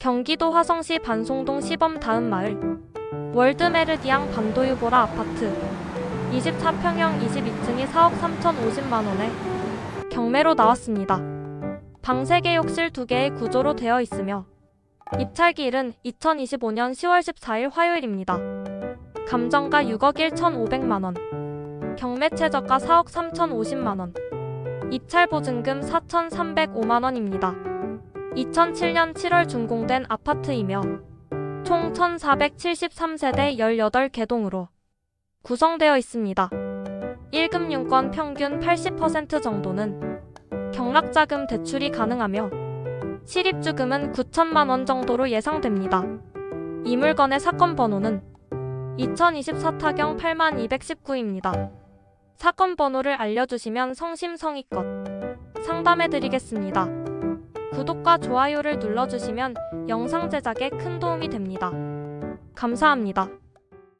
경기도 화성시 반송동 시범 다음 마을 월드메르디앙 반도유보라 아파트 24평형 22층이 4억 3,050만 원에 경매로 나왔습니다. 방 3개 욕실 2개의 구조로 되어 있으며 입찰기일은 2025년 10월 14일 화요일입니다. 감정가 6억 1,500만 원 경매 최저가 4억 3,050만 원 입찰 보증금 4,305만 원입니다. 2007년 7월 준공된 아파트이며 총 1,473세대 18개동으로 구성되어 있습니다. 1금융권 평균 80% 정도는 경락자금 대출이 가능하며 실입주금은 9천만 원 정도로 예상됩니다. 이 물건의 사건 번호는 2024 타경 8219입니다. 사건 번호를 알려주시면 성심성의껏 상담해드리겠습니다. 구독과 좋아요를 눌러주시면 영상 제작에 큰 도움이 됩니다. 감사합니다.